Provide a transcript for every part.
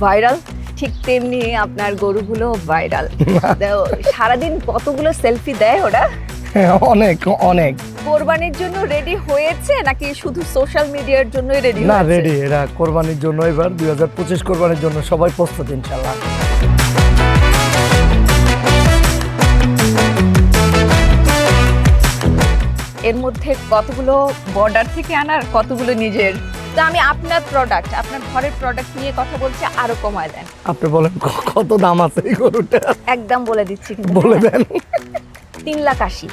Viral ঠিক তেমনি আপনার গরুগুলো ভাইরাল সারাদিন কতগুলো সেলফি দেয় ওরা? হ্যাঁ, অনেক অনেক। কোরবানির জন্য রেডি হয়েছে নাকি শুধু সোশ্যাল মিডিয়ার জন্যই রেডি না রেডি এরা কোরবানির জন্য এবার দুই হাজার পঁচিশ কোরবানির জন্য সবাই প্রস্তুত ইনশাল্লাহ এর মধ্যে কতগুলো বর্ডার থেকে আনার কতগুলো নিজের? তো আমি আপনার প্রোডাক্ট আপনার ঘরের প্রোডাক্ট নিয়ে কথা বলছি আরও কমায় দেন। আপনি বলেন কত দাম আছে এই গরুটা? একদম বলে দিচ্ছি। বলে? দেন। তিন লাখ আশি।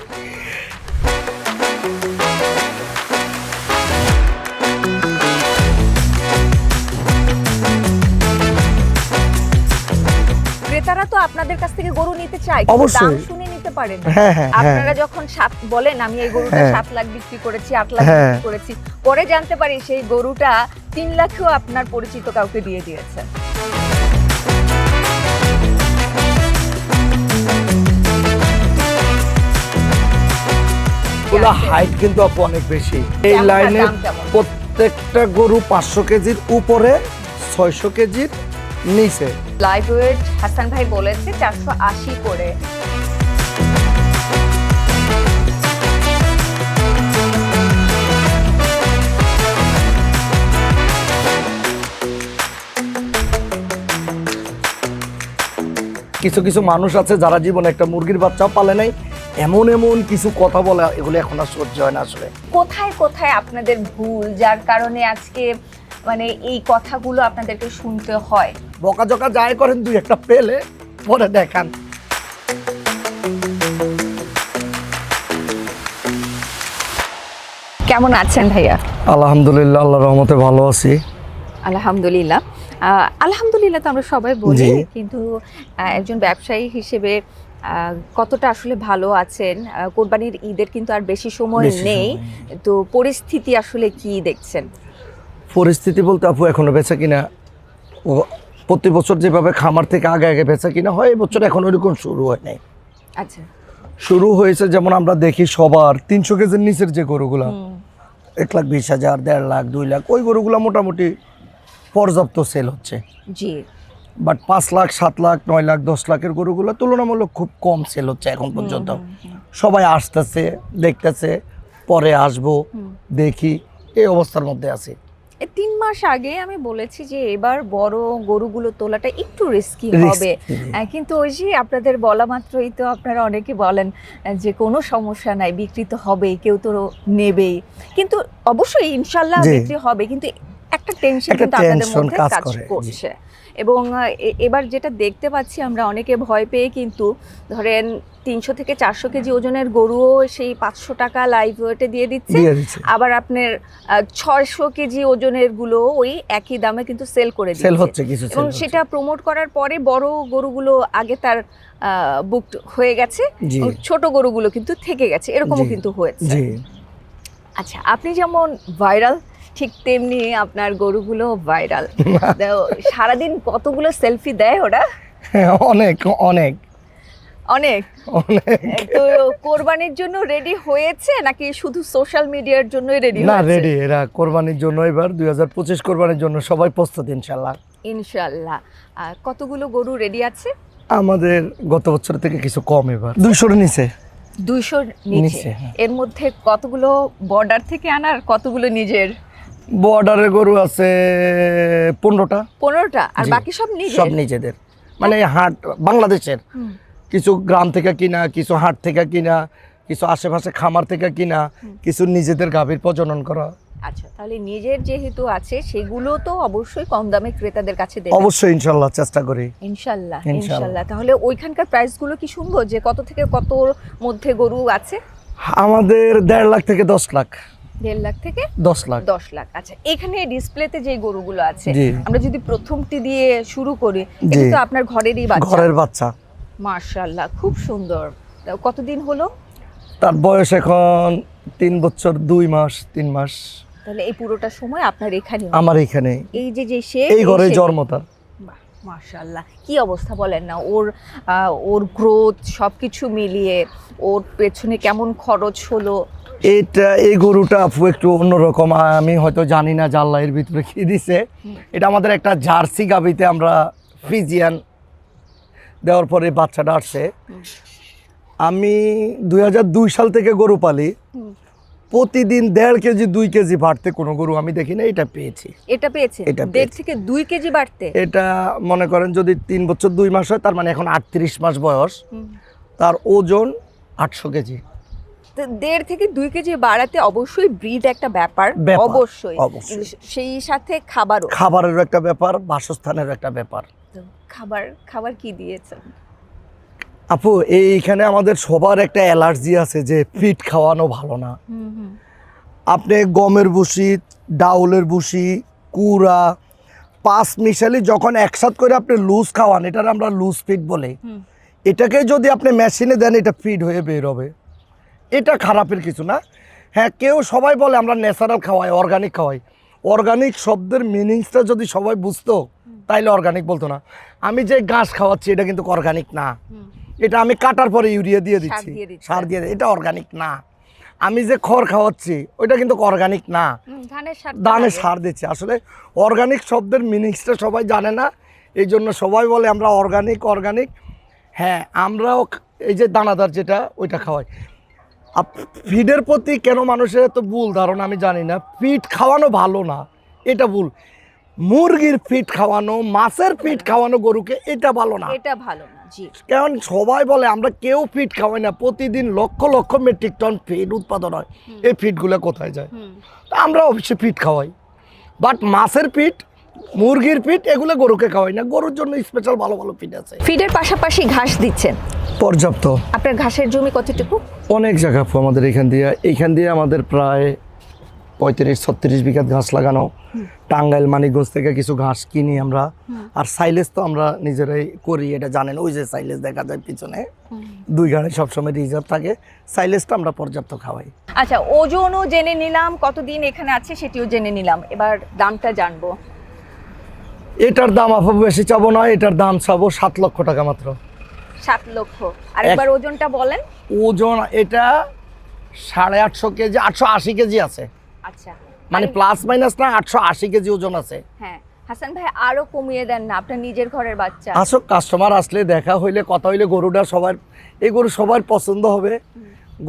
তো আপনাদের কাছ থেকে গরু নিতে চায় দাম অবশ্যই। শুনে নিতে পারেন হ্যাঁ হ্যাঁ হ্যাঁ আপনারা যখন সাত বলেন আমি এই গরুটা। সাত লাখ বিক্রি করেছি আট লাখ। বিক্রি করেছি পরে জানতে পারি সেই গরুটা তিন লাখেও আপনার পরিচিত কাউকে দিয়ে দিয়েছে হাইট কিন্তু আপু অনেক বেশি এই লাইনে প্রত্যেকটা গরু পাঁচশো কেজির উপরে ছয়শো কেজির নিচে লাইভ ওয়েট হাসান ভাই বলেছে চারশো আশি করে। কিছু কিছু মানুষ আছে যারা জীবনে একটা মুরগির বাচ্চাও পালে নাই এমন এমন কিছু কথা বলে এগুলো এখন আর সহ্য হয় না আসলে। কোথায় কোথায় আপনাদের ভুল যার কারণে আজকে মানে এই কথাগুলো আপনাদেরকে শুনতে হয়। বকাঝকা যায় করেন দুই একটা পেলে পরে দেখান। কেমন আছেন ভাইয়া? আলহামদুলিল্লাহ আল্লাহ রহমতে ভালো আছি। আলহামদুলিল্লাহ। আলহামদুলিল্লাহ তো আমরা সবাই বলি কিন্তু একজন ব্যবসায়ী হিসেবে আহ, কতটা আসলে ভালো আছেন? কোরবানির ঈদের কিন্তু আর বেশি সময় নেই। তো পরিস্থিতি আসলে কি দেখছেন? পরিস্থিতি বলতে আপু এখনও বেচা কিনা ও প্রতি বছর যেভাবে খামার থেকে আগে আগে বেচা কিনা হয় এবছর এখন ওইরকম শুরু হয় নাই। আচ্ছা। শুরু হয়েছে যেমন আমরা দেখি সবার তিনশো কেজির নিচের যে গরুগুলা এক লাখ বিশ হাজার দেড় লাখ দুই লাখ ওই গরুগুলো মোটামুটি পর্যাপ্ত সেল হচ্ছে। জি। বাট পাঁচ লাখ সাত লাখ নয় লাখ দশ লাখের গরুগুলো তুলনামূলক খুব কম সেল হচ্ছে এখন পর্যন্ত। সবাই আসতেছে দেখতেছে পরে আসব দেখি এই অবস্থার মধ্যে আছে। তিন মাস আগে আমি বলেছি যে এবার বড় গরুগুলো তোলাটা একটু রিস্কি হবে। কিন্তু ওই যে আপনাদের বলা মাত্রই তো আপনারা অনেকে বলেন যে কোনো সমস্যা নাই বিক্রি তো হবেই কেউ তো নেবেই। কিন্তু অবশ্যই ইনশাল্লাহ। বিক্রি হবে কিন্তু একটা টেনশন কিন্তু আপনাদের মধ্যে কাজ। করছে। এবং এবার যেটা দেখতে পাচ্ছি আমরা অনেকে ভয় পেয়ে কিন্তু ধরেন তিনশো থেকে চারশো কেজি ওজনের গরুও সেই পাঁচশো টাকা লাইভ ওয়েটে দিয়ে দিচ্ছে। আবার আপনার ছয়শো কেজি ওজনেরগুলো ওই একই দামে কিন্তু সেল করে সেল দিচ্ছে এবং সেটা প্রমোট করার পরে বড় গরুগুলো আগে তার বুক হয়ে গেছে। ছোট গরুগুলো কিন্তু থেকে গেছে। এরকমও কিন্তু হয়েছে। আচ্ছা আপনি যেমন ভাইরাল ঠিক তেমনি আপনার গরুগুলো ভাইরাল সারাদিন কতগুলো সেলফি দেয় ওরা? হ্যাঁ, অনেক অনেক। অনেক? তো কোরবানির জন্য রেডি হয়েছে নাকি শুধু সোশ্যাল মিডিয়ার জন্যই রেডি না রেডি এরা কোরবানির জন্য এবার দুই হাজার পঁচিশ কোরবানির জন্য সবাই প্রস্তুত ইনশাল্লাহ। ইনশাল্লাহ। কতগুলো গরু রেডি আছে? আমাদের গত বছর থেকে কিছু কম এবার। দুইশোর নিচে। দুইশো নিচে। নিচে, হ্যাঁ। এর মধ্যে কতগুলো বর্ডার থেকে আনার কতগুলো নিজের? বর্ডারের গরু আছে পনেরোটা। পনেরোটা? আর বাকি সব নিজের? সব নিজেদের। মানে হাট বাংলাদেশের। কিছু গ্রাম থেকে কিনা কিছু হাট থেকে কিনা কিছু আশেপাশে খামার থেকে কিনা কিছু নিজেদের গাভীর প্রজনন করা। আচ্ছা তাহলে নিজের যেহেতু আছে সেগুলো তো অবশ্যই কম দামে ক্রেতাদের কাছে দেবে। অবশ্যই ইনশাল্লাহ চেষ্টা করি। ইনশাল্লাহ। ইনশাল্লাহ। তাহলে ওইখানকার প্রাইসগুলো কি শুনব? যে কত থেকে কত মধ্যে গরু আছে? আমাদের দেড় লাখ থেকে দশ লাখ। দেড় লাখ থেকে দশ লাখ। দশ লাখ। আচ্ছা এখানে ডিসপ্লেতে যে গরুগুলো আছে আমরা যদি প্রথমটি দিয়ে শুরু করি এটা তো আপনার ঘরেরই বাচ্চা। ঘরের বাচ্চা। মার্শাল্লাহ খুব সুন্দর। কতদিন হলো? তার বয়স এখন তিন বছর দুই মাস তিন মাস। তাহলে এই পুরোটা সময় আপনার এখানে আমার এখানে এই যে যে সে এই ঘরে জন্মতা মার্শাল্লাহ কি অবস্থা বলেন না ওর ওর গ্রোথ সব কিছু মিলিয়ে ওর পেছনে কেমন খরচ হলো? এটা এই গরুটা আপু একটু অন্যরকম আমি হয়তো জানি না জাল্লা এর ভিতরে কি দিছে। এটা আমাদের একটা জার্সি গাবিতে আমরা ফিজিয়ান দেওয়ার পরে বাচ্চাটা আসছে। আমি দুই দুই সাল থেকে গরু পালি। প্রতিদিন দেড় কেজি দুই কেজি বাড়তে কোনো গরু আমি দেখি না এটা পেয়েছি। এটা পেয়েছে? এটা দেড় থেকে দুই কেজি বাড়তে? এটা মনে করেন যদি তিন বছর দুই মাস হয় তার মানে এখন আটত্রিশ মাস বয়স। তার ওজন আটশো কেজি। দেড় থেকে দুই কেজি বাড়াতে অবশ্যই ব্রিড একটা ব্যাপার অবশ্যই। সেই সাথে খাবারও। খাবারেরও একটা ব্যাপার বাসস্থানের একটা ব্যাপার। খাবার খাবার কি দিয়েছেন? আপু এইখানে আমাদের সবার একটা অ্যালার্জি আছে যে ফিট খাওয়ানো ভালো না। আপনি গমের ভুসি ডাউলের ভুসি কুড়া পাঁচ মিশালি যখন একসাথ করে আপনি লুজ খাওয়ান এটার আমরা লুজ ফিট বলি। এটাকে যদি আপনি মেশিনে দেন এটা ফিট হয়ে বের হবে এটা খারাপের কিছু না। হ্যাঁ কেউ সবাই বলে আমরা ন্যাচারাল খাওয়াই অর্গানিক খাওয়াই। অর্গানিক শব্দের মিনিংসটা যদি সবাই বুঝতো তাইলে অর্গানিক বলতো না। আমি যে ঘাস খাওয়াচ্ছি এটা কিন্তু অর্গানিক না। এটা আমি কাটার পরে ইউরিয়া দিয়ে দিচ্ছি। সার দিয়ে এটা অর্গানিক না। আমি যে খড় খাওয়াচ্ছি ওইটা কিন্তু অর্গানিক না। ধানের দানে সার দিচ্ছে। আসলে অর্গানিক শব্দের মিনিংসটা সবাই জানে না। এই জন্য সবাই বলে আমরা অর্গানিক অর্গানিক হ্যাঁ আমরাও এই যে দানাদার যেটা ওইটা খাওয়াই। ফিডের প্রতি কেন মানুষের এত ভুল ধারণা আমি জানি না। ফিড খাওয়ানো ভালো না এটা ভুল। মুরগির ফিট খাওয়ানো মাছের ফিট খাওয়ানো গরুকে এটা ভালো না। এটা ভালো না জি। কারণ সবাই বলে আমরা কেউ ফিট খাওয়াই না প্রতিদিন lakh lakh metric ton feed উৎপাদন হয়। এই ফিটগুলো কোথায় যায়? আমরা অবশ্যই ফিট খাওয়াই। বাট মাছের পিঠ মুরগির পিঠ এগুলো গরুকে খাওয়াই না। গরুর জন্য স্পেশাল ভালো ভালো পিঠ আছে। ফিডের পাশাপাশি ঘাস দিচ্ছেন। পর্যাপ্ত। আপনার ঘাসের জমি কতটুকু? অনেক জায়গা আপু আমাদের এখান দিয়ে। এইখান দিয়ে আমাদের প্রায় পঁয়ত্রিশ ছত্রিশ বিঘাত ঘাস লাগানো। টাঙ্গাইল মানিকগঞ্জ থেকে কিছু ঘাস কিনি আমরা। আর সাইলেজ তো আমরা নিজেরাই করি এটা জানেন। ওই যে সাইলেজ দেখা যায় পিছনে। দুই গাড়ি সবসময় রিজার্ভ থাকে। সাইলেজটা আমরা পর্যাপ্ত খাওয়াই। আচ্ছা ওজনও জেনে নিলাম কতদিন এখানে আছে সেটিও জেনে নিলাম। এবার দামটা জানব। এটার দাম আপু বেশি চাবো না এটার দাম চাবো সাত লক্ষ টাকা মাত্র। সাত লক্ষ। আর আরেকবার ওজনটা বলেন। ওজন এটা সাড়ে আটশো কেজি আটশো আশি কেজি আছে। আচ্ছা। মানে প্লাস মাইনাস না আটশো আশি কেজি ওজন আছে। হ্যাঁ। হাসান ভাই আরও কমিয়ে দেন না আপনার নিজের ঘরের বাচ্চা। আসো কাস্টমার আসলে দেখা হইলে কথা হইলে গরুটা সবার এই গরু সবার পছন্দ হবে।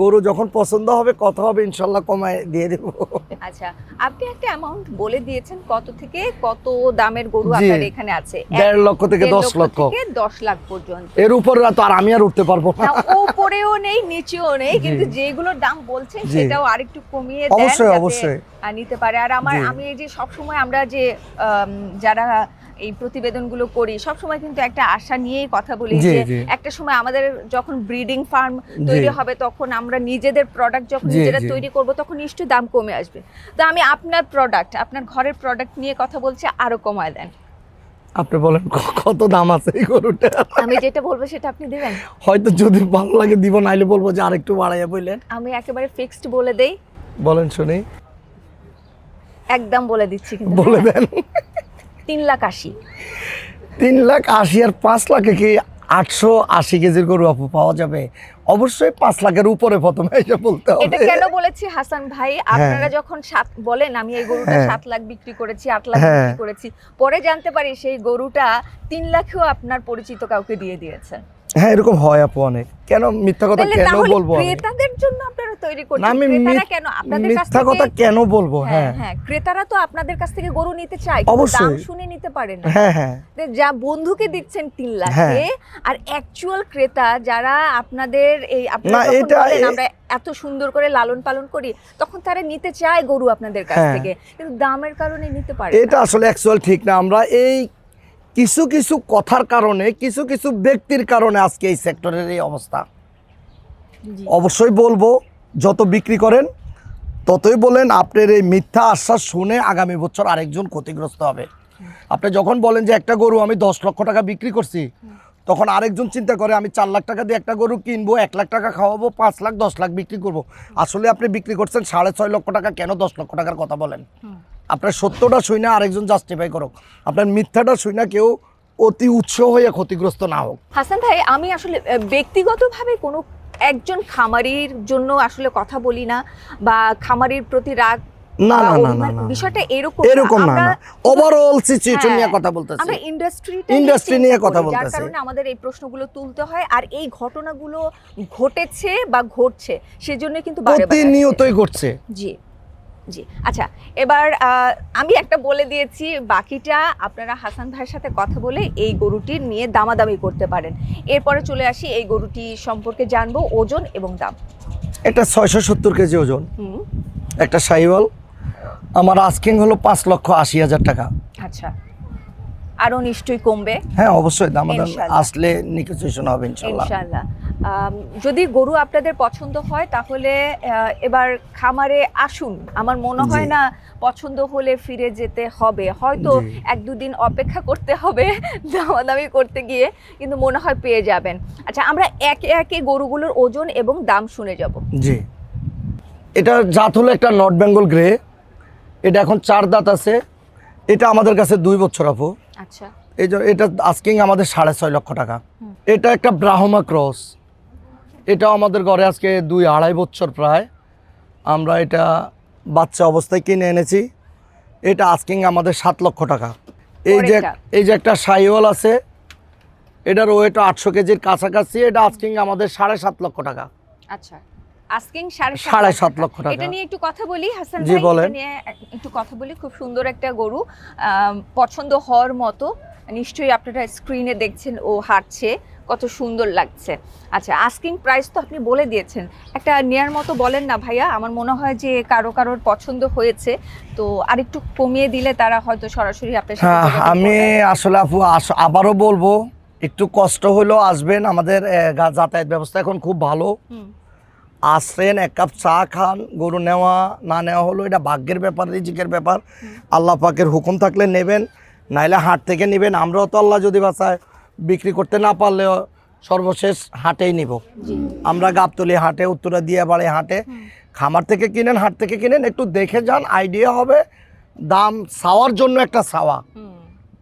গরু যখন পছন্দ হবে কথা হবে ইনশাল্লাহ কমায় দিয়ে দেবো। আচ্ছা আপনি একটা অ্যামাউন্ট বলে দিয়েছেন কত থেকে কত দামের গরু আপনার এখানে আছে? দেড় লক্ষ থেকে দশ লক্ষ থেকে দশ লাখ পর্যন্ত। এর উপর তো আর আমি আর উঠতে পারব না। উপরেও নেই নিচেও নেই কিন্তু যেগুলোর দাম বলছেন সেটাও আরেকটু কমিয়ে দেন অবশ্যই, অবশ্যই। নিতে পারে। আর আমার আমি এই যে সবসময় আমরা যে যারা এই প্রতিবেদনগুলো করি সবসময় কিন্তু একটা আশা নিয়েই কথা বলি যে একটা সময় আমাদের যখন ব্রিডিং ফার্ম তৈরি হবে তখন আমরা নিজেদের প্রোডাক্ট যখন নিজেরা তৈরি করব তখন নিশ্চয়ই দাম কমে আসবে। তো আমি আপনার প্রোডাক্ট আপনার ঘরের প্রোডাক্ট নিয়ে কথা বলছি আরও কমায় দেন। আপনি বলেন কত দাম আছে এই গরুটা? আমি যেটা বলব সেটা আপনি দেবেন? হয়তো যদি ভালো লাগে দিব নাইলে বলব যে আরেকটু বাড়াইয়া বললেন আমি একেবারে ফিক্সড বলে দেই। বলেন শুনি। একদম বলে দিচ্ছি কিন্তু। বলে? দেন। তিন লাখ আশি। তিন লাখ আশি আর পাঁচ লাখে কি আটশো আশি কেজির গরু আপু পাওয়া যাবে? অবশ্যই পাঁচ লাখের উপরে প্রথমে এসে বলতে এটা কেন বলেছি হাসান ভাই? আপনারা যখন সাত বলেন আমি এই গরুটা হ্যাঁ। সাত লাখ বিক্রি করেছি আট লাখ হ্যাঁ। বিক্রি করেছি। পরে জানতে পারি সেই গরুটা তিন লাখেও আপনার পরিচিত কাউকে দিয়ে দিয়েছেন হ্যাঁ এরকম হয় আপু অনেক। কেন মিথ্যা কথা কেন বলব ক্রেতাদের জন্য আপনারা তৈরি করছেন। আমি ক্রেতারা কেন? আপনাদের কাছ মিথ্যা কথা কেন বলব? হ্যাঁ হ্যাঁ। হ্যাঁ ক্রেতারা তো আপনাদের কাছ থেকে গরু নিতে চায় দাম শুনে নিতে পারে না। হ্যাঁ হ্যাঁ। যে বন্ধুকে দিচ্ছেন তিন লাখে হ্যাঁ। আর অ্যাকচুয়াল ক্রেতা যারা আপনাদের এই আপনারা আমরা এত সুন্দর করে লালন পালন করি তখন তারা নিতে চায় গরু আপনাদের কাছ হ্যাঁ। থেকে কিন্তু দামের কারণে নিতে পারে এটা আসলে অ্যাকচুয়াল ঠিক না। আমরা এই কিছু কিছু কথার কারণে কিছু কিছু ব্যক্তির কারণে আজকে এই সেক্টরের এই অবস্থা। অবশ্যই বলব যত বিক্রি করেন ততই বলেন আপনার এই মিথ্যা আশ্বাস শুনে আগামী বছর আরেকজন ক্ষতিগ্রস্ত হবে। আপনি যখন বলেন যে একটা গরু আমি দশ লক্ষ টাকা বিক্রি করছি তখন আরেকজন চিন্তা করে আমি চার লাখ টাকা দিয়ে একটা গরু কিনবো এক লাখ টাকা খাওয়াবো পাঁচ লাখ দশ লাখ বিক্রি করব। আসলে আপনি বিক্রি করছেন সাড়ে ছয় লক্ষ টাকা কেন দশ লক্ষ টাকার কথা বলেন। আপনার সত্যটা শুই না আরেকজন জাস্টিফাই করুক। আপনার মিথ্যাটা শুই না কেউ অতি উৎস হয়ে ক্ষতিগ্রস্ত না হোক। হাসান ভাই আমি আসলে ব্যক্তিগতভাবে কোনো একজন খামারির জন্য আসলে কথা বলি না বা খামারির প্রতি রাগ না না না না বিষয়টা এরকম এরকম না না। ওভারঅল সিচুয়েশন হ্যাঁ, নিয়ে কথা বলতেছি। আমরা ইন্ডাস্ট্রি Industry নিয়ে কথা যার কারণে আমাদের এই প্রশ্নগুলো তুলতে হয় আর এই ঘটনাগুলো ঘটেছে বা ঘটছে সেজন্য কিন্তু প্রতিনিয়তই ঘটছে। জি। জি আচ্ছা এবার আমি একটা বলে দিয়েছি বাকিটা আপনারা হাসান ভাইয়ের সাথে কথা বলে এই গরুটির নিয়ে দামাদামি করতে পারেন। এরপরে চলে আসি এই গরুটি সম্পর্কে জানব ওজন এবং দাম। এটা ছয়শো সত্তর কেজি ওজন। একটা সাইওয়াল। আমার আস্কিং হলো পাঁচ লক্ষ আশি হাজার টাকা। আচ্ছা আরও নিশ্চয়ই কমবে। হ্যাঁ অবশ্যই দাম দাম ইনশাল্লাহ। আসলে নিকোসিয়েশন হবে ইনশাল্লাহ। আম, যদি গরু আপনাদের পছন্দ হয় তাহলে এবার খামারে আসুন। আমার মনে হয় না পছন্দ হলে ফিরে যেতে হবে। হয়তো। এক দুদিন অপেক্ষা করতে হবে দামাদামি করতে গিয়ে কিন্তু মনে হয় পেয়ে যাবেন। আচ্ছা আমরা একে একে গরুগুলোর ওজন এবং দাম শুনে যাব। জি। এটা জাত হলো একটা নর্থ বেঙ্গল গ্রে। এটা এখন চার দাঁত আছে। এটা আমাদের কাছে দুই বছর আপু। আচ্ছা। এই এটা আস্কিং আমাদের সাড়ে ছয় লক্ষ টাকা। এটা একটা ব্রাহ্মা ক্রস। এটাও আমাদের ঘরে আজকে দুই আড়াই বছর প্রায়। আমরা এটা বাচ্চা অবস্থায় কিনে এনেছি। এটা আস্কিং আমাদের সাত লক্ষ টাকা। এই যে এই যে একটা সাইওয়াল আছে এটার ওয়েট আটশো কেজির কাছাকাছি এটা আস্কিং আমাদের সাড়ে সাত লক্ষ টাকা। আচ্ছা আস্কিং সাড়ে সাত লক্ষ টাকা। এটা নিয়ে একটু কথা বলি হাসান ভাই এটা বলেন। নিয়ে একটু কথা বলি খুব সুন্দর একটা গরু। পছন্দ হওয়ার মতো। নিশ্চয়ই আপনারা স্ক্রিনে দেখছেন ও হাঁটছে। কত সুন্দর লাগছে। আচ্ছা আস্কিং প্রাইস তো আপনি বলে দিয়েছেন। একটা নেয়ার মতো বলেন না ভাইয়া আমার মনে হয় যে কারও কারোর পছন্দ হয়েছে। তো আরেকটু কমিয়ে দিলে তারা হয়তো সরাসরি আপনার হ্যাঁ আমি আসলে আপু আবারও বলব একটু কষ্ট হলেও আসবেন। আমাদের যাতায়াত ব্যবস্থা এখন খুব ভালো। আসেন এক কাপ চা খান গরু নেওয়া না নেওয়া হলো এটা ভাগ্যের ব্যাপার রিজিকের ব্যাপার। আল্লাহ পাকের হুকুম থাকলে নেবেন নাইলে হাট থেকে নেবেন। আমরাও তো আল্লাহ যদি বাঁচায়। বিক্রি করতে না পারলেও সর্বশেষ হাটেই নিব। আমরা গাবতলি হাটে উত্তরা দিয়ে বাড়ি হাটে খামার থেকে কিনেন হাট থেকে কিনেন একটু দেখে যান আইডিয়া হবে দাম সাওয়ার জন্য একটা সাওয়া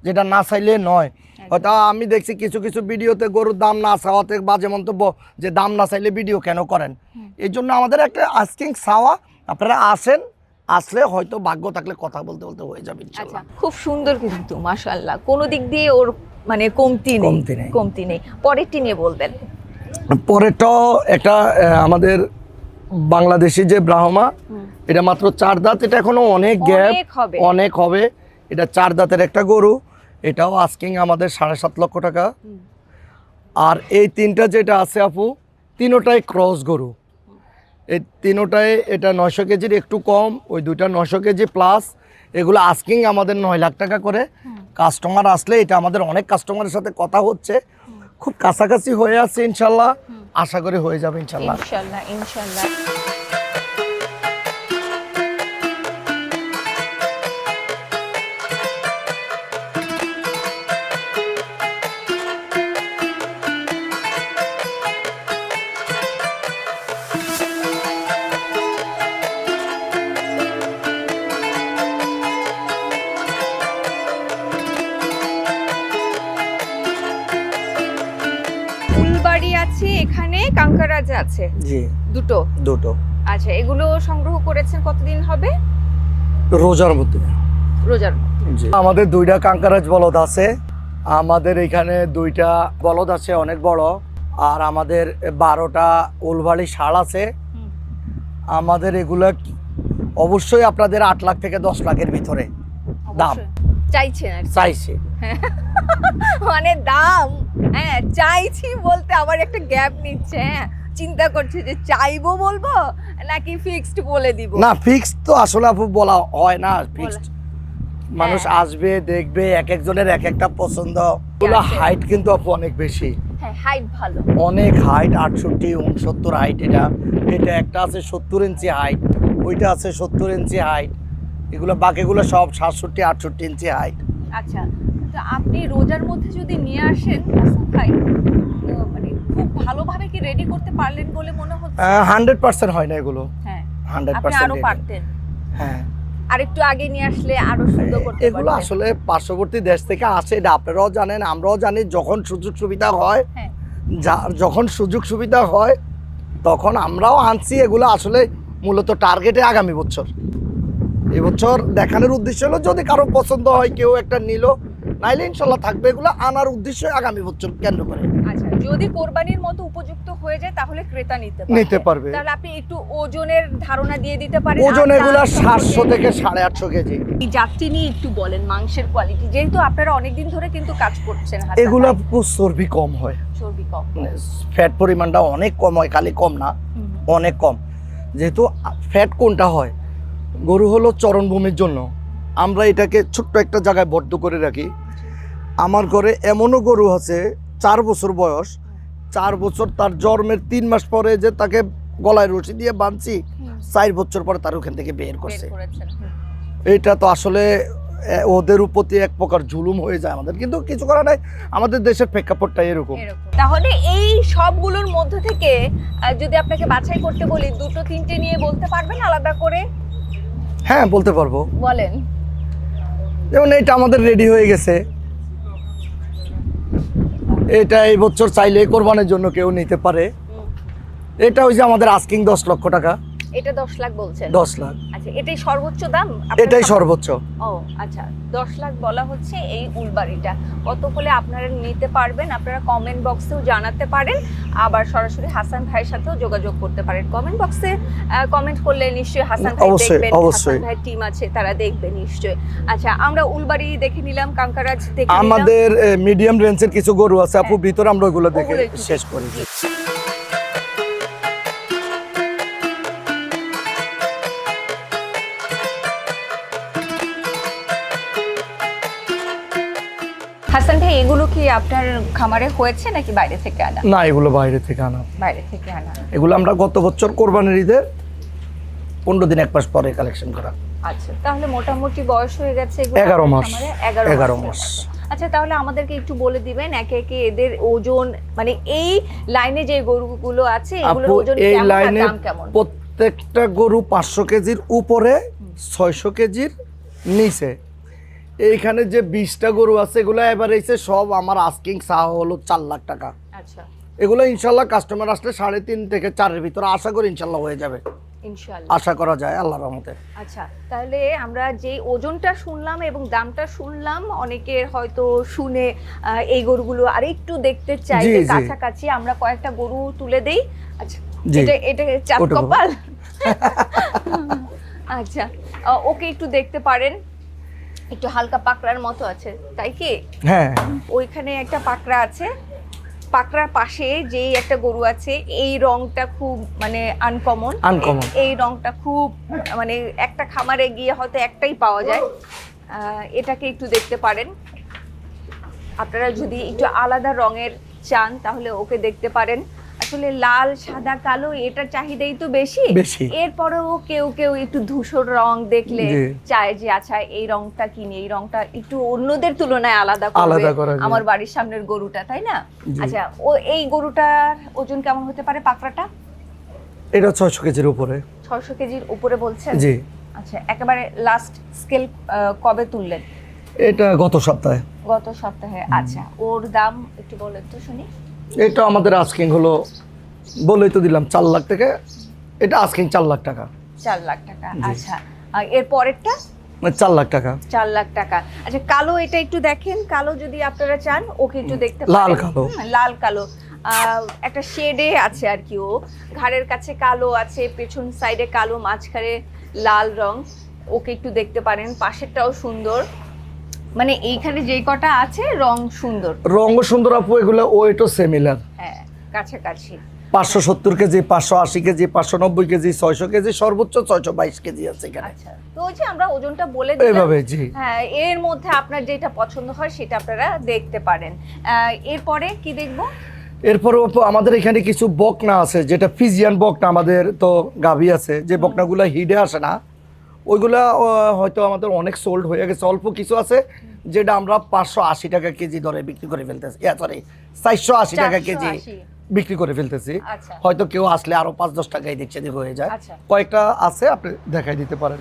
যেটা না চাইলে নয়। হয়তো আমি দেখছি কিছু কিছু ভিডিওতে গরুর দাম না চাওয়াতে বাজে মন্তব্য যে দাম না চাইলে ভিডিও কেন করেন? এই জন্য আমাদের একটা আস্কিং চাওয়া। আপনারা আসেন আসলে হয়তো ভাগ্য থাকলে কথা বলতে বলতে হয়ে যাবে আচ্ছা খুব সুন্দর কিন্তু মাশাআল্লাহ। কোনো দিক দিয়ে ওর মানে কমতি নেই কমতি নেই। কমতি নেই। পরেরটি নিয়ে বলবেন। পরেরটাও একটা আমাদের বাংলাদেশি যে ব্রাহ্মা এটা মাত্র চার দাঁত এটা এখনও অনেক গ্যাপ অনেক হবে। এটা চার দাঁতের একটা গরু এটাও আস্কিং আমাদের সাড়ে সাত লক্ষ টাকা। আর এই তিনটা যেটা আছে আপু তিনোটাই ক্রস গরু। এই তিনোটাই এটা নয়শো কেজির একটু কম ওই দুইটা নয়শো কেজি প্লাস এগুলো আস্কিং আমাদের নয় লাখ টাকা করে। কাস্টমার আসলে এটা আমাদের অনেক কাস্টমারের সাথে কথা হচ্ছে। খুব কাছাকাছি হয়ে আছে ইনশাল্লাহ। আশা করি হয়ে যাবে ইনশাল্লাহ। ইনশাল্লাহ ইনশাল্লাহ। এখানে কাঙ্কারাজ আছে? জি। দুটো? দুটো। আচ্ছা এগুলো সংগ্রহ করেছেন কতদিন হবে? রোজার মধ্যে। রোজার জি। আমাদের দুইটা কাঙ্কারাজ বলদ আছে। আমাদের এখানে দুইটা বলদ আছে অনেক বড়। আর আমাদের বারোটা উলবাড়ি ষাঁড় আছে। আমাদের এগুলো অবশ্যই আপনাদের আট লাখ থেকে দশ লাখের ভিতরে। দাম। কি। চাইছে। মানে দাম। হ্যাঁ চাইছি বলতে আবার একটা গ্যাপ নিচ্ছে হ্যাঁ। চিন্তা করছে যে চাইব বলব নাকি ফিক্সড বলে দিব? না ফিক্সড তো আসলে আপু বলা হয় না ফিক্সড মানুষ হ্যাঁ। আসবে দেখবে এক একজনের এক একটা পছন্দ। ওগুলো হাইট কিন্তু আপু অনেক বেশি। হ্যাঁ হাইট ভালো। অনেক হাইট আটষট্টি উনসত্তর হাইট এটা। এটা একটা আছে সত্তর ইঞ্চি হাইট ওইটা আছে সত্তর ইঞ্চি হাইট এগুলো বাকিগুলো সব সাতষট্টি আটষট্টি ইঞ্চি হাইট আচ্ছা। তো আপনি রোজার মধ্যে যদি নিয়ে আসেন হাসান মানে খুব ভালোভাবে কি রেডি করতে পারলেন বলে মনে হচ্ছে? হান্ড্রেড পার্সেন্ট হয় না এগুলো। হ্যাঁ হান্ড্রেড পার্সেন্ট পারতেন। হ্যাঁ। আর একটু আগে নিয়ে আসলে আরও সুন্দর করতে এগুলো আসলে পার্শ্ববর্তী দেশ থেকে আসে এটা আপনারাও জানেন আমরাও জানি যখন সুযোগ সুবিধা হয় হ্যাঁ। যখন সুযোগ সুবিধা হয় তখন আমরাও আনছি এগুলো আসলে মূলত টার্গেটে আগামী বছর। এবছর দেখানোর উদ্দেশ্য হলো যদি কারও পছন্দ হয় কেউ একটা নিল নাইলে ইনশাল্লাহ থাকবে এগুলো আনার উদ্দেশ্য আগামী বছর কেন্দ্র করে। আচ্ছা যদি কোরবানির মতো উপযুক্ত হয়ে যায় তাহলে ক্রেতা নিতে পারবে। নিতে পারবে। তাহলে আপনি একটু ওজনের ধারণা দিয়ে দিতে পারেন। ওজন এগুলো দাম সাতশো সম্পর্কে- থেকে সাড়ে আটশো কেজি। এই জাতটি নিয়ে একটু বলেন মাংসের কোয়ালিটি যেহেতু আপনারা অনেকদিন ধরে কিন্তু কাজ করছেন এগুলো চর্বি কম হয়। চর্বি কম। ফ্যাট পরিমাণটা অনেক কম হয় খালি কম না অনেক কম। যেহেতু ফ্যাট কোনটা হয়? গরু হলো চরণভূমির জন্য। আমরা এটাকে ছোট্ট একটা জায়গায় বদ্ধ করে রাখি। আমার ঘরে এমনও গরু আছে চার বছর বয়স। চার বছর তার জন্মের তিন মাস পরে যে তাকে গলায় রশি দিয়ে বাঁধছি চার বছর পরে তার ওখান থেকে বের করছে। এটা তো আসলে ওদের প্রতি এক প্রকার জুলুম হয়ে যায় আমাদের। কিন্তু কিছু করার নাই আমাদের দেশের প্রেক্ষাপটটা এরকম। এরকম। তাহলে এই সবগুলোর মধ্য থেকে যদি আপনাকে বাছাই করতে বলি দুটো তিনটে নিয়ে বলতে পারবেন আলাদা করে? হ্যাঁ বলতে পারব। বলেন। যেমন এটা আমাদের রেডি হয়ে গেছে। এটা এই বছর চাইলে কোরবানের জন্য কেউ নিতে পারে। এটা ওই যে আমাদের আস্কিং দশ লক্ষ টাকা। এটা দশ লাখ বলছেন। দশ লাখ। আচ্ছা এটাই সর্বোচ্চ দাম? এটাই সর্বোচ্চ। ও আচ্ছা দশ লাখ বলা হচ্ছে এই উলবাড়িটা। কত হলে আপনারা নিতে পারবেন? আপনারা কমেন্ট বক্সেও জানাতে পারেন। আবার সরাসরি হাসান ভাইয়ের সাথেও যোগাযোগ করতে পারেন। কমেন্ট বক্সে কমেন্ট করলে নিশ্চয়ই হাসান ভাই দেখবেন। অবশ্যই। হাসান ভাইয়ের টিম আছে তারা দেখবে নিশ্চয়ই। আচ্ছা আমরা উলবাড়ি দেখে নিলাম কাঙ্কারাজ দেখে আমাদের মিডিয়াম রেঞ্জের কিছু গরু আছে আপু হ্যাঁ। ভিতরে আমরা ওইগুলো দেখে শেষ। করি। জি। আপনার খামারে হয়েছে নাকি বাইরে থেকে আনা? না এগুলো বাইরে থেকে আনা। বাইরে থেকে আনা। এগুলো আমরা গত বছর কোরবানির ঈদে পনেরো দিন এক মাস পরে কালেকশন করা। আচ্ছা তাহলে মোটামুটি বয়স হয়ে গেছে এগুলো এগারো মাস। এগারো মাস। আচ্ছা তাহলে আমাদেরকে একটু বলে দিবেন একে একে এদের ওজন মানে এই লাইনে যে গরুগুলো আছে এগুলোর ওজন এই কেমন লাইনে দাম কেমন? প্রত্যেকটা গরু পাঁচশো কেজির উপরে ছয়শো কেজির নিচে। এইখানে যে বিশটা গরু আছে এগুলো এবার এসে সব আমার আস্কিং সাহ হলো চার লাখ টাকা। আচ্ছা। এগুলো ইনশাল্লাহ কাস্টমার আসলে সাড়ে তিন থেকে চারের ভিতরে আশা করি ইনশাল্লাহ হয়ে যাবে। আশা করা যায় আল্লাহ রহমতে। আচ্ছা তাহলে আমরা যে ওজনটা শুনলাম এবং দামটা শুনলাম অনেকের হয়তো শুনে এই গরুগুলো আরেকটু দেখতে চাইবে জি, জি। কাছাকাছি আমরা কয়েকটা গরু তুলে দেই। আচ্ছা। এটা এটা চাঁদ কপাল? আচ্ছা ওকে একটু দেখতে পারেন। একটু হালকা পাকড়ার মতো আছে তাই কি? হ্যাঁ। ওইখানে একটা পাকড়া আছে পাকড়ার পাশে যেই একটা গরু আছে এই রংটা খুব মানে আনকমন Uncommon। এই রংটা খুব মানে একটা খামারে গিয়ে হয়তো একটাই পাওয়া যায়। আহ, এটাকে একটু দেখতে পারেন। আপনারা যদি একটু আলাদা রঙের চান তাহলে ওকে দেখতে পারেন। আসলে লাল সাদা কালো এটার চাহিদাই তো বেশি। এরপরেও কেউ কেউ একটু ধূসর রং দেখলে চায় যে আচ্ছা এই রংটা কিনি এই রংটা একটু অন্যদের তুলনায় আলাদা আলাদা করা আমার বাড়ির সামনের গরুটা তাই না? আচ্ছা ও এই গরুটার ওজন কেমন হতে পারে পাকড়াটা? এটা ছয়শো কেজির উপরে। ছয়শো কেজির উপরে বলছেন? জি। আচ্ছা একেবারে লাস্ট স্কেল কবে তুললেন? এটা গত সপ্তাহে। গত সপ্তাহে আচ্ছা। ওর দাম একটু বলেন তো শুনি। এটা আমাদের আস্কিং হলো বলেই তো দিলাম চার লাখ থেকে এটা আস্কিং চার লাখ টাকা। চার লাখ টাকা আচ্ছা। আর এর পরেরটা? মানে চার লাখ টাকা। চার লাখ টাকা। আচ্ছা কালো এটা একটু দেখেন। কালো যদি আপনারা চান ওকে একটু দেখতে লাল কালো। লাল কালো। একটা শেডে আছে আর কি ও। ঘাড়ের কাছে কালো আছে পেছন সাইডে কালো মাঝখানে লাল রং। ওকে একটু দেখতে পারেন। পাশেরটাও সুন্দর। মানে এইখানে যেই কটা আছে রং সুন্দর। রঙ সুন্দর আপু এগুলো ওয়েটও সেমিলার হ্যাঁ কাছাকাছি। পাঁচশো সত্তর কেজি পাঁচশো আশি কেজি পাঁচশো নব্বই কেজি ছয়শো কেজি সর্বোচ্চ ছয়শো বাইশ কেজি আছে এখানে। আচ্ছা তো ওই যে আমরা ওজনটা বলে এইভাবে জি। হ্যাঁ এর মধ্যে আপনার যেটা পছন্দ হয় সেটা আপনারা দেখতে পারেন। এরপরে কি দেখব? এরপরে আমাদের এখানে কিছু বকনা আছে যেটা ফিজিয়ান বকনা আমাদের তো গাভী আছে। যে বকনাগুলো হিডে আসে না ওইগুলা হয়তো আমাদের অনেক সোল্ড হয়ে গেছে। অল্প কিছু আছে যেটা আমরা পাঁচশো আশি টাকা কেজি দরে বিক্রি করে ফেলতেছি। সরি চারশো আশি টাকা কেজি। 480 বিক্রি করে ফেলতেছি। আচ্ছা। হয়তো কেউ আসলে আরও পাঁচ দশ টাকায় দিচ্ছে দিক হয়ে যায়। আচ্ছা। কয়েকটা আছে আপনি দেখাই দিতে পারেন।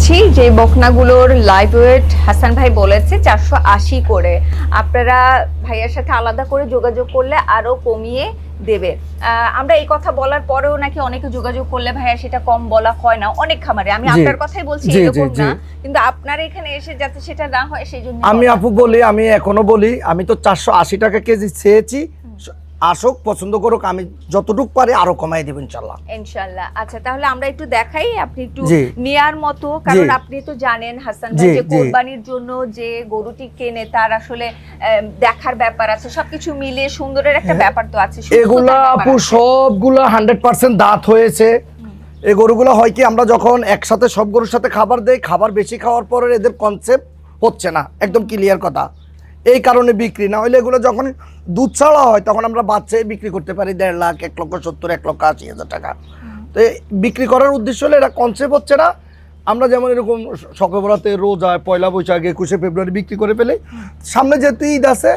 দেখাচ্ছি যে বকনাগুলোর লাইভ ওয়েট হাসান ভাই বলেছে চারশো আশি করে। আপনারা ভাইয়ার সাথে আলাদা করে যোগাযোগ করলে আরও কমিয়ে দেবে। আমরা এই কথা বলার পরেও নাকি অনেকে যোগাযোগ করলে ভাইয়া সেটা কম বলা হয় না অনেক খামারে। আমি আপনার কথাই বলছি এরকম না। কিন্তু আপনার এখানে এসে যাতে সেটা না হয় সেই জন্য আমি আপু বলি আমি এখনও বলি আমি তো চারশো আশি টাকা কেজি চেয়েছি আসুক পছন্দ করুক আমি যতটুকু পারি আরও কমাই দেব ইনশাল্লাহ ইনশাল্লাহ আচ্ছা তাহলে আমরা একটু দেখাই আপনি একটু। নেয়ার মতো কারণ আপনি তো জানেন হাসান ভাই যে। কোরবানির জন্য যে গরুটি কেনে তার আসলে দেখার ব্যাপার আছে সবকিছু মিলিয়ে সুন্দরের একটা ব্যাপার তো আছে এগুলা আপু। সবগুলা হান্ড্রেড পার্সেন্ট দাঁত হয়েছে। এই গরুগুলো হয় কি আমরা যখন একসাথে সব গরুর সাথে খাবার দেই খাবার বেশি খাওয়ার পরে এদের কনসেপ্ট হচ্ছে না একদম ক্লিয়ার কথা। এই কারণে বিক্রি। না হলে এগুলো যখন দুধ ছাড়া হয়, তখন আমরা বাচ্চায় বিক্রি করতে পারি দেড় লাখ, এক লক্ষ, সত্তর, এক লক্ষ, আশি হাজার টাকা। তো বিক্রি করার উদ্দেশ্য হলে এটা কনসেপ্ট হচ্ছে না, আমরা যেমন এরকম সকবরাতে রোজায় পয়লা বৈশাখ, একুশে ফেব্রুয়ারি বিক্রি করে ফেলি। সামনে যেহেতু ঈদ আছে,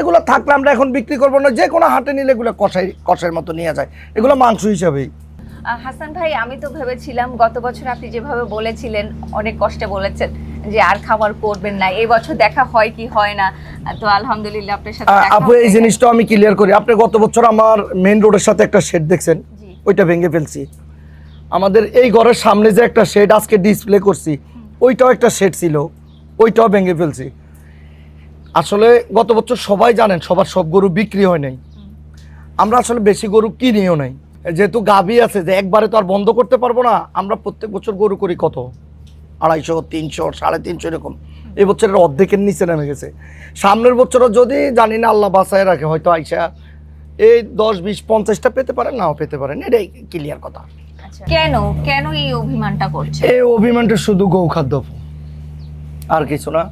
এগুলো থাকলে আমরা এখন বিক্রি করব না, যে কোনো হাটে নিলে এগুলো কষাই কষাইয়ের মতো নিয়ে যায়। এগুলো মাংস হিসাবেই। হাসান ভাই, আমি তো ভেবেছিলাম গত বছর আপনি যেভাবে বলেছিলেন, অনেক কষ্টে বলেছেন। যে আর খাবার করবেন না এই বছর দেখা হয় কি হয় না তো আলহামদুলিল্লাহ আপনার সাথে আপু এই জিনিসটা আমি ক্লিয়ার করি। আপনি গত বছর আমার মেইন রোডের সাথে একটা শেড দেখছেন ওইটা ভেঙে ফেলছি। আমাদের এই ঘরের সামনে যে একটা শেড আজকে ডিসপ্লে করছি ওইটাও একটা শেড ছিল ওইটাও ভেঙে ফেলছি। আসলে গত বছর সবাই জানেন সবার সব গরু বিক্রি হয় নাই। আমরা আসলে বেশি গরু কিনিও নাই। যেহেতু গাভী আছে যে একবারে তো আর বন্ধ করতে পারব না আমরা প্রত্যেক বছর গরু করি কত? আড়াইশো তিনশো সাড়ে তিনশো এরকম। এই বছরের অর্ধেকের নিচে নেমে গেছে। সামনের বছরও যদি জানি না আল্লাহ বাসায় রাখে হয়তো আইসা এই দশ বিশ পঞ্চাশটা পেতে পারেন নাও পেতে পারেন। এটাই ক্লিয়ার কথা। আচ্ছা। কেন? কেন এই অভিমানটা করছে? এই অভিমানটা শুধু গৌ খাদ্য আর কিছু না।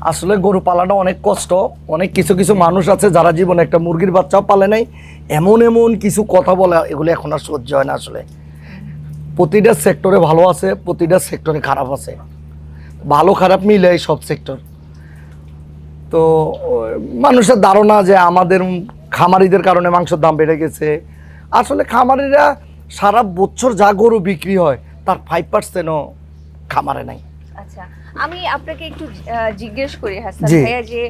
আসলে গরু পালাটা অনেক কষ্ট। অনেক কিছু কিছু মানুষ আছে যারা জীবনে একটা মুরগির বাচ্চাও পালে নাই। এমন এমন কিছু কথা বলে এগুলো এখন আর সহ্য হয় না আসলে। প্রতিটা সেক্টরে ভালো আছে প্রতিটা সেক্টরে খারাপ আছে। ভালো খারাপ মিলে এই সব সেক্টর তো মানুষের ধারণা যে আমাদের খামারিদের কারণে মাংসের দাম বেড়ে গেছে। আসলে খামারিরা সারা বছর যা গরু বিক্রি হয় তার ফাইভ পার্সেন্টও খামারে নাই। আচ্ছা আমি আপনাকে একটু জিজ্ঞেস করি হাসান ভাইয়া যে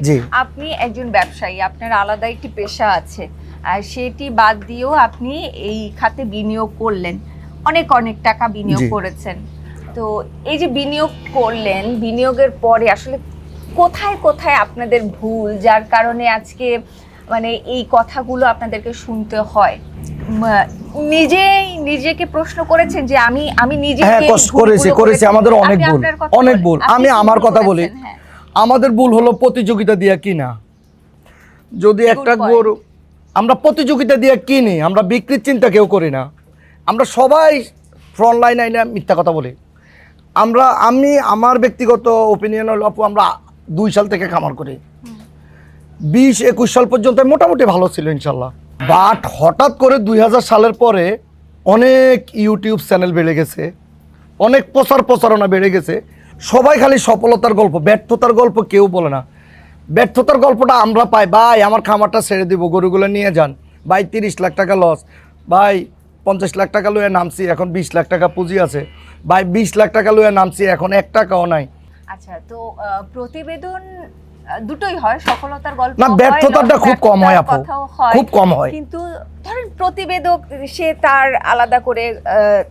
আপনি একজন ব্যবসায়ী আপনার আলাদা একটি পেশা আছে। আর সেটি বাদ দিয়েও আপনি এই খাতে বিনিয়োগ করলেন। অনেক অনেক টাকা বিনিয়োগ করেছেন। তো এই যে বিনিয়োগ করলেন বিনিয়োগের পরে আসলে কোথায় কোথায় আপনাদের ভুল যার কারণে আজকে মানে এই কথাগুলো আপনাদেরকে শুনতে হয়? নিজেই নিজেকে প্রশ্ন করেছেন যে আমি আমি নিজে হ্যাঁ কষ্ট করেছি করেছি। আমাদের অনেক ভুল অনেক ভুল। আমি আমার কথা বলি। হ্যাঁ। আমাদের ভুল হলো প্রতিযোগিতা দিয়ে কিনা। যদি একটা. গরু আমরা প্রতিযোগিতা দিয়ে কিনি আমরা বিক্রির চিন্তা কেউ করি না। আমরা সবাই ফ্রন্ট লাইন আইনে মিথ্যা কথা বলি। আমরা, আমি, আমার ব্যক্তিগত ওপিনিয়ন হলো, আপু, আমরা দুই সাল থেকে খামার করি। বিশ, একুশ সাল পর্যন্ত মোটামুটি ভালো ছিল, ইনশাল্লাহ। বাট হঠাৎ করে দুই হাজার সালের পরে অনেক ইউটিউব চ্যানেল বেড়ে গেছে। অনেক প্রচার প্রচারণা বেড়ে গেছে। সবাই খালি সফলতার গল্প, ব্যর্থতার গল্প কেউ বলে না। ব্যর্থতার গল্পটা আমরা পাই, ভাই, আমার খামারটা ছেড়ে দিব, গরুগুলো নিয়ে যান। ভাই, তিরিশ লাখ টাকা লস ভাই পঞ্চাশ লাখ টাকা লয়ে নামছি এখন বিশ লাখ টাকা পুঁজি আছে। ভাই বিশ লাখ টাকা লয়ে নামছি এখন এক টাকাও নাই। আচ্ছা তো প্রতিবেদন দুটোই হয় সফলতার গল্প না, ব্যর্থতাটা খুব কম হয় আপু। খুব কম হয়। কিন্তু ধরেন প্রতিবেদক সে তার আলাদা করে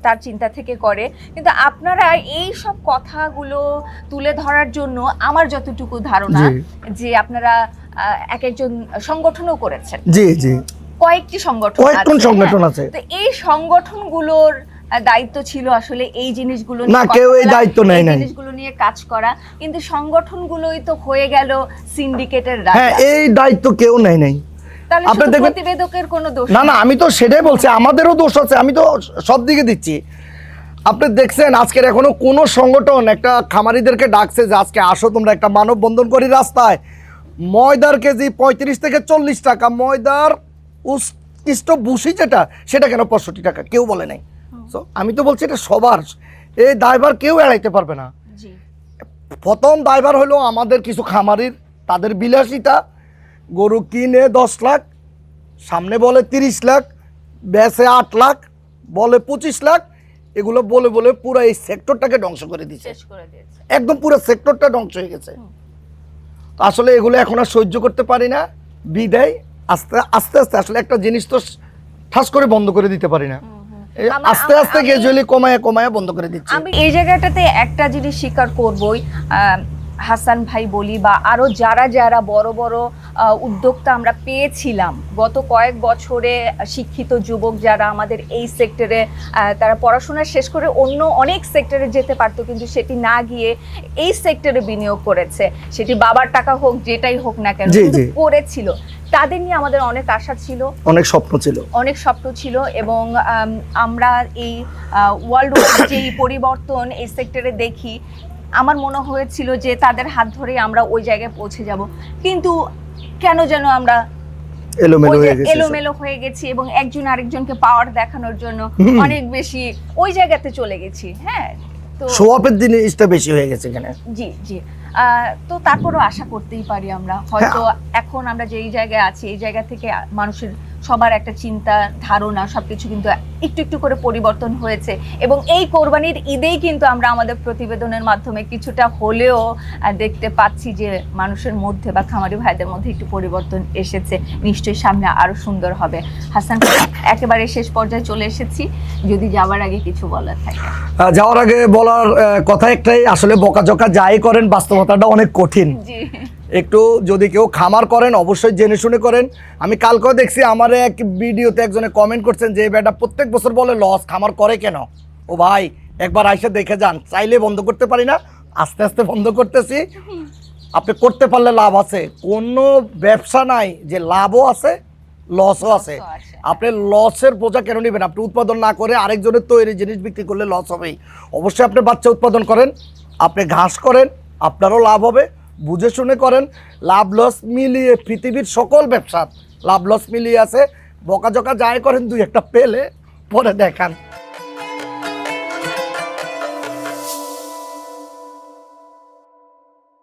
তার চিন্তা থেকে করে। কিন্তু আপনারা এই সব কথাগুলো তুলে ধরার জন্য আমার যতটুকু ধারণা যে আপনারা এক একজন সংগঠনও করেছেন। জি জি। কয়েকটি সংগঠন কয়েকজন সংগঠন। আছে। তো এই সংগঠনগুলোর দায়িত্ব ছিল আসলে এই জিনিসগুলো না, কেউ এই দায়িত্ব নেয় না জিনিসগুলো নিয়ে কাজ করা। কিন্তু সংগঠনগুলোই তো হয়ে গেল সিন্ডিকেটের হ্যাঁ এই দায়িত্ব কেউ নেয় নাই। আপনি দেখবেন- প্রতিবেদকের কোনো দোষ না না আমি তো সেটাই বলছি আমাদেরও দোষ আছে আমি তো সব দিকে দিচ্ছি। আপনি দেখছেন আজকের এখনও কোনো সংগঠন একটা খামারিদেরকে ডাকছে যে আজকে আসো তোমরা একটা মানববন্ধন করি রাস্তায়। ময়দার কেজি পঁয়ত্রিশ থেকে চল্লিশ টাকা ময়দার উৎকৃষ্ট বুসি যেটা সেটা কেন পঁয়ষট্টি টাকা? কেউ বলে নাই। তো আমি তো বলছি এটা সবার। এই দায়ভার কেউ এড়াইতে পারবে না। প্রথম দায়ভার হলো আমাদের কিছু খামারির তাদের বিলাসিতা। গরু কিনে দশ লাখ সামনে বলে তিরিশ লাখ বেচে আট লাখ বলে পঁচিশ লাখ এগুলো বলে বলে পুরো এই সেক্টরটাকে ধ্বংস করে দিচ্ছে দিয়েছে। একদম পুরো সেক্টরটা ধ্বংস হয়ে গেছে। আসলে এগুলো এখন আর সহ্য করতে পারি না। বিদায়। আস্তে আস্তে আস্তে আসলে একটা জিনিস তো ঠাস করে বন্ধ করে দিতে পারি না। আস্তে আস্তে গ্রাজুয়ালি কমায় কমায় বন্ধ করে দিচ্ছি। আমি এই জায়গাটাতে একটা জিনিস স্বীকার করবই আহ, হাসান ভাই বলি বা আরও যারা যারা বড় বড় উদ্যোক্তা আমরা পেয়েছিলাম গত কয়েক বছরে শিক্ষিত যুবক যারা আমাদের এই সেক্টরে তারা পড়াশোনা শেষ করে অন্য অনেক সেক্টরে যেতে পারতো কিন্তু সেটি না গিয়ে এই সেক্টরে বিনিয়োগ করেছে। সেটি বাবার টাকা হোক যেটাই হোক না কেন। করেছিল। তাদের নিয়ে আমাদের অনেক আশা ছিল। অনেক স্বপ্ন ছিল। অনেক স্বপ্ন ছিল এবং আমরা এই ওয়ার্ল্ড ওয়াইড যে পরিবর্তন এই সেক্টরে দেখি আমার মনে হয়েছিল যে তাদের হাত ধরে আমরা ওই জায়গায় পৌঁছে যাব। কিন্তু কেন যেন আমরা এলোমেলো হয়ে গেছে এলোমেলো হয়ে গেছি এবং একজন আরেকজনকে পাওয়ার দেখানোর জন্য অনেক বেশি ওই জায়গাতে চলে গেছি হ্যাঁ? তো শো অফের জিনিসটা বেশি হয়ে গেছে এখানে। জি জি। আহ, তো তারপরও আশা করতেই পারি আমরা। হয়তো এখন আমরা যেই জায়গায় আছি এই জায়গা থেকে মানুষের সবার একটা চিন্তা ধারণা সবকিছু কিন্তু একটু একটু করে পরিবর্তন হয়েছে। এবং এই কোরবানির ঈদেই কিন্তু আমরা আমাদের প্রতিবেদনের মাধ্যমে কিছুটা হলেও দেখতে পাচ্ছি যে মানুষের মধ্যে বা খামারি ভাইদের মধ্যে একটু পরিবর্তন এসেছে। নিশ্চয়ই সামনে আরও সুন্দর হবে। হাসান একেবারে শেষ পর্যায়ে চলে এসেছি। যদি যাওয়ার আগে কিছু বলার থাকে। যাওয়ার আগে বলার কথা একটাই আসলে বকাঝকা যাই করেন বাস্তবতাটা অনেক কঠিন। একটু যদি কেউ খামার করেন অবশ্যই জেনে শুনে করেন। আমি কালকেও দেখছি আমার এক ভিডিওতে একজনে কমেন্ট করছেন যে বেটা প্রত্যেক বছর বলে লস খামার করে কেন? ও ভাই একবার আইসে দেখে যান। চাইলে বন্ধ করতে পারি না আস্তে আস্তে বন্ধ করতেছি। আপনি করতে পারলে লাভ আছে। কোনো ব্যবসা নাই যে লাভও আছে লসও আছে। আপনি লসের বোঝা কেন নেবেন? আপনি উৎপাদন না করে আরেকজনের তৈরি জিনিস বিক্রি করলে লস হবেই। অবশ্যই আপনি বাচ্চা উৎপাদন করেন আপনি ঘাস করেন আপনারও লাভ হবে। বুঝে শুনে করেন, লাভ লস মিলিয়ে পৃথিবীর সকল ব্যবসার লাভ লস মিলিয়ে আছে, বকাঝকা যায় করেন দুই একটা পেলে পরে দেখান।